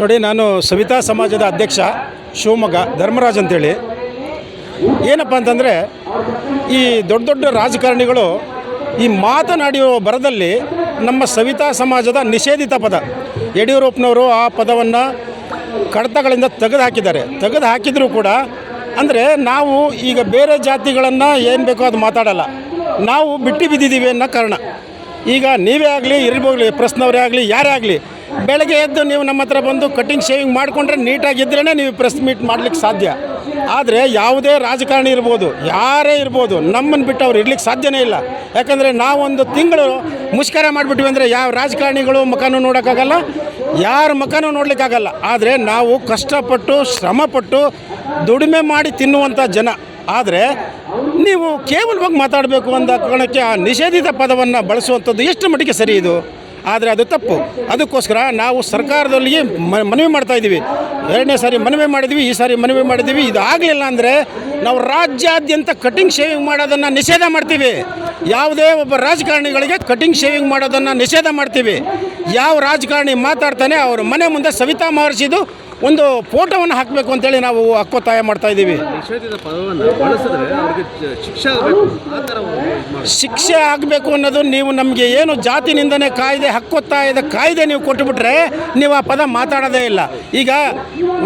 ನೋಡಿ, ನಾನು ಸವಿತಾ ಸಮಾಜದ ಅಧ್ಯಕ್ಷ, ಶಿವಮೊಗ್ಗ, ಧರ್ಮರಾಜ್ ಅಂತೇಳಿ. ಏನಪ್ಪ ಅಂತಂದರೆ, ಈ ದೊಡ್ಡ ದೊಡ್ಡ ರಾಜಕಾರಣಿಗಳು ಈ ಮಾತನಾಡಿರೋ ಬರದಲ್ಲಿ ನಮ್ಮ ಸವಿತಾ ಸಮಾಜದ ನಿಷೇಧಿತ ಪದ. ಯಡಿಯೂರಪ್ಪನವರು ಆ ಪದವನ್ನು ಕಡತಗಳಿಂದ ತೆಗೆದು ಹಾಕಿದ್ದಾರೆ ತೆಗೆದು ಹಾಕಿದರೂ ಕೂಡ ಅಂದರೆ ನಾವು ಈಗ ಬೇರೆ ಜಾತಿಗಳನ್ನು ಏನು ಬೇಕೋ ಅದು ಮಾತಾಡಲ್ಲ. ನಾವು ಬಿಟ್ಟು ಬಿದ್ದಿದ್ದೀವಿ ಅನ್ನೋ ಕಾರಣ. ಈಗ ನೀವೇ ಆಗಲಿ ಇರ್ಬೋಗ್ಲಿ ಪ್ರಶ್ನವರೇ ಆಗಲಿ, ಯಾರೇ ಆಗಲಿ ಬೆಳಗ್ಗೆ ಎದ್ದು ನೀವು ನಮ್ಮ ಹತ್ರ ಬಂದು ಕಟಿಂಗ್ ಶೇವಿಂಗ್ ಮಾಡಿಕೊಂಡ್ರೆ ನೀಟಾಗಿದ್ರೇ ನೀವು ಪ್ರೆಸ್ ಮೀಟ್ ಮಾಡ್ಲಿಕ್ಕೆ ಸಾಧ್ಯ. ಆದರೆ ಯಾವುದೇ ರಾಜಕಾರಣಿ ಇರ್ಬೋದು, ಯಾರೇ ಇರ್ಬೋದು ನಮ್ಮನ್ನು ಬಿಟ್ಟು ಅವ್ರು ಇರ್ಲಿಕ್ಕೆ ಸಾಧ್ಯನೇ ಇಲ್ಲ. ಯಾಕಂದರೆ ನಾವೊಂದು ತಿಂಗಳು ಮುಷ್ಕರ ಮಾಡಿಬಿಟ್ವಿ ಅಂದರೆ ಯಾವ ರಾಜಕಾರಣಿಗಳು ಮುಖನೂ ನೋಡೋಕ್ಕಾಗಲ್ಲ, ಯಾರ ಮುಖನೂ ನೋಡಲಿಕ್ಕಾಗಲ್ಲ. ಆದರೆ ನಾವು ಕಷ್ಟಪಟ್ಟು, ಶ್ರಮಪಟ್ಟು ದುಡಿಮೆ ಮಾಡಿ ತಿನ್ನುವಂಥ ಜನ. ಆದರೆ ನೀವು ಕೇವಲವಾಗಿ ಮಾತಾಡಬೇಕು ಅಂದ ಕಾರಣಕ್ಕೆ ಆ ನಿಷೇಧಿತ ಪದವನ್ನು ಬಳಸುವಂಥದ್ದು ಎಷ್ಟು ಮಟ್ಟಿಗೆ ಸರಿ ಇದು? ಆದರೆ ಅದು ತಪ್ಪು. ಅದಕ್ಕೋಸ್ಕರ ನಾವು ಸರ್ಕಾರದಲ್ಲಿ ಮನವಿ ಮಾಡ್ತಾ ಇದ್ದೀವಿ. ಎರಡನೇ ಸಾರಿ ಮನವಿ ಮಾಡಿದ್ವಿ, ಈ ಸಾರಿ ಮನವಿ ಮಾಡಿದ್ದೀವಿ ಇದು ಆಗಲಿಲ್ಲ ಅಂದರೆ ನಾವು ರಾಜ್ಯಾದ್ಯಂತ ಕಟಿಂಗ್ ಶೇವಿಂಗ್ ಮಾಡೋದನ್ನು ನಿಷೇಧ ಮಾಡ್ತೀವಿ. ಯಾವುದೇ ಒಬ್ಬ ರಾಜಕಾರಣಿಗಳಿಗೆ ಕಟಿಂಗ್ ಶೇವಿಂಗ್ ಮಾಡೋದನ್ನು ನಿಷೇಧ ಮಾಡ್ತೀವಿ. ಯಾವ ರಾಜಕಾರಣಿ ಮಾತಾಡ್ತಾನೆ, ಅವ್ರ ಮನೆ ಮುಂದೆ ಸವಿತಾ ಮಹರ್ಷಿದು ಒಂದು ಫೋಟೋವನ್ನು ಹಾಕಬೇಕು ಅಂತೇಳಿ ನಾವು ಹಕ್ಕೊತ್ತಾಯ ಮಾಡ್ತಾ ಇದ್ದೀವಿ. ಶಿಕ್ಷೆ ಆಗಬೇಕು. ಅನ್ನೋದು ನೀವು ನಮಗೆ ಏನು ಜಾತಿ ನಿಂದನೆ ಕಾಯ್ದೆ ಹಕ್ಕೊತ್ತಾಯದ ಕಾಯ್ದೆ ನೀವು ಕೊಟ್ಟುಬಿಟ್ರೆ ನೀವು ಆ ಪದ ಮಾತಾಡೋದೇ ಇಲ್ಲ. ಈಗ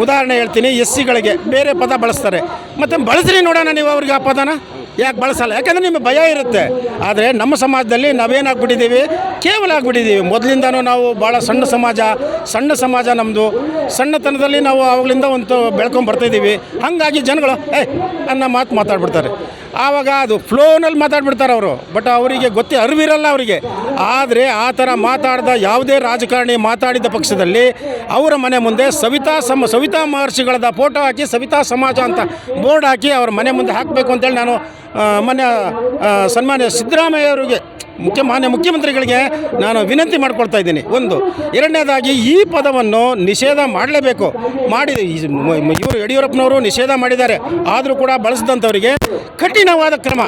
ಉದಾಹರಣೆ ಹೇಳ್ತೀನಿ ಎಸ್ ಸಿಗಳಿಗೆ ಬೇರೆ ಪದ ಬಳಸ್ತಾರೆ. ಮತ್ತು ಬಳಸ್ರಿ ನೋಡೋಣ ನೀವು ಅವ್ರಿಗೆ ಆ ಪದನ. ಯಾಕೆ ಬಳಸಲ್ಲ? ಯಾಕಂದರೆ ನಿಮಗೆ ಭಯ ಇರುತ್ತೆ. ಆದರೆ ನಮ್ಮ ಸಮಾಜದಲ್ಲಿ ನಾವೇನಾಗ್ಬಿಟ್ಟಿದ್ದೀವಿ? ಕೇವಲ ಆಗ್ಬಿಟ್ಟಿದ್ದೀವಿ. ಮೊದಲಿಂದನೂ ನಾವು ಭಾಳ ಸಣ್ಣ ಸಮಾಜ ಸಣ್ಣ ಸಮಾಜ ನಮ್ಮದು ಸಣ್ಣತನದಲ್ಲಿ ನಾವು ಅವಾಗಲಿಂದ ಒಂದು ಬೆಳ್ಕೊಂಡು ಬರ್ತಾಯಿದ್ದೀವಿ ಹಾಗಾಗಿ ಜನಗಳು, ಏ, ಅನ್ನೋ ಮಾತು ಮಾತಾಡ್ಬಿಡ್ತಾರೆ. ಆವಾಗ ಅದು ಫ್ಲೋನಲ್ಲಿ ಮಾತಾಡ್ಬಿಡ್ತಾರೆ ಅವರು. ಬಟ್ ಅವರಿಗೆ ಗೊತ್ತೇ, ಅರಿವಿರಲ್ಲ ಅವರಿಗೆ. ಆದರೆ ಆ ಥರ ಮಾತಾಡಿದ ಯಾವುದೇ ರಾಜಕಾರಣಿ ಮಾತಾಡಿದ ಪಕ್ಷದಲ್ಲಿ ಅವರ ಮನೆ ಮುಂದೆ ಸವಿತಾ ಸಮ, ಸವಿತಾ ಮಹರ್ಷಿಗಳದ ಫೋಟೋ ಹಾಕಿ, ಸವಿತಾ ಸಮಾಜ ಅಂತ ಬೋರ್ಡ್ ಹಾಕಿ ಅವ್ರ ಮನೆ ಮುಂದೆ ಹಾಕಬೇಕು ಅಂತೇಳಿ ನಾನು ಆ, ಸನ್ಮಾನ್ಯ ಸಿದ್ದರಾಮಯ್ಯ ಅವರಿಗೆ ಮುಖ್ಯ ಮಾನ್ಯ ಮುಖ್ಯಮಂತ್ರಿಗಳಿಗೆ ನಾನು ವಿನಂತಿ ಮಾಡ್ಕೊಳ್ತಾ ಇದ್ದೀನಿ. ಒಂದು ಎರಡನೇದಾಗಿ ಈ ಪದವನ್ನು ನಿಷೇಧ ಮಾಡಲೇಬೇಕು. ಮಾಡಿ ಇವರು ಯಡಿಯೂರಪ್ಪನವರು ನಿಷೇಧ ಮಾಡಿದ್ದಾರೆ. ಆದರೂ ಕೂಡ ಬಳಸಿದಂಥವರಿಗೆ ಕಠಿಣವಾದ ಕ್ರಮ.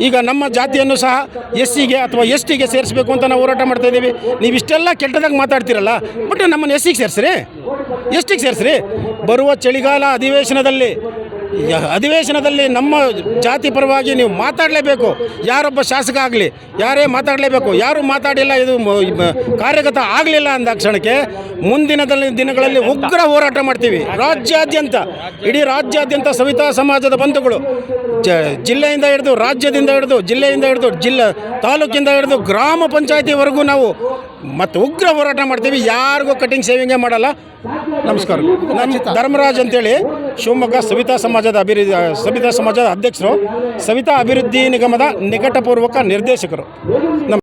ಈಗ ನಮ್ಮ ಜಾತಿಯನ್ನು ಸಹ ಎಸ್ ಸಿಗೆ ಅಥವಾ ಎಸ್ ಟಿಗೆ ಸೇರಿಸಬೇಕು ಅಂತ ನಾವು ಹೋರಾಟ ಮಾಡ್ತಾ ಇದ್ದೀವಿ. ನೀವು ಇಷ್ಟೆಲ್ಲ ಕೆಟ್ಟದಾಗ ಮಾತಾಡ್ತೀರಲ್ಲ ಬಟ್ ನಮ್ಮನ್ನು ಎಸ್ ಸಿಗೆ ಸೇರಿಸ್ರಿ. ಎಸ್ ಟಿಗೆ ಸೇರಿಸ್ರಿ. ಬರುವ ಚಳಿಗಾಲ ಅಧಿವೇಶನದಲ್ಲಿ ಅಧಿವೇಶನದಲ್ಲಿ ನಮ್ಮ ಜಾತಿ ಪರವಾಗಿ ನೀವು ಮಾತಾಡಲೇಬೇಕು. ಯಾರೊಬ್ಬ ಶಾಸಕ ಆಗಲಿ, ಯಾರೇ ಮಾತಾಡಲೇಬೇಕು, ಯಾರು ಮಾತಾಡಿಲ್ಲ, ಇದು ಕಾರ್ಯಗತ ಆಗಲಿಲ್ಲ ಅಂದ ಕ್ಷಣಕ್ಕೆ ಮುಂದಿನದಲ್ಲಿ ದಿನಗಳಲ್ಲಿ ಉಗ್ರ ಹೋರಾಟ ಮಾಡ್ತೀವಿ. ರಾಜ್ಯಾದ್ಯಂತ, ಇಡೀ ರಾಜ್ಯಾದ್ಯಂತ ಸವಿತಾ ಸಮಾಜದ ಬಂಧುಗಳು ಜಿಲ್ಲೆಯಿಂದ ಹಿಡಿದು ರಾಜ್ಯದಿಂದ ಹಿಡಿದು, ಜಿಲ್ಲೆಯಿಂದ ಹಿಡಿದು ಜಿಲ್ಲಾ, ತಾಲೂಕಿಂದ ಹಿಡಿದು ಗ್ರಾಮ ಪಂಚಾಯತಿವರೆಗೂ ನಾವು ಮತ್ತು ಉಗ್ರ ಹೋರಾಟ ಮಾಡ್ತೀವಿ. ಯಾರಿಗೂ ಕಟಿಂಗ್ ಸೇವಿಂಗೇ ಮಾಡಲ್ಲ. ನಮಸ್ಕಾರ. ನಾನು ಧರ್ಮರಾಜ್ ಅಂತೇಳಿ ಶಿವಮೊಗ್ಗ ಸವಿತಾ ಸಮಾಜದ ಅಭಿವೃದ್ಧಿ ಸವಿತಾ ಸಮಾಜದ ಅಧ್ಯಕ್ಷರು. ಸವಿತಾ ಅಭಿವೃದ್ಧಿ ನಿಗಮದ ನಿಕಟಪೂರ್ವಕ ನಿರ್ದೇಶಕರು. ನಮ್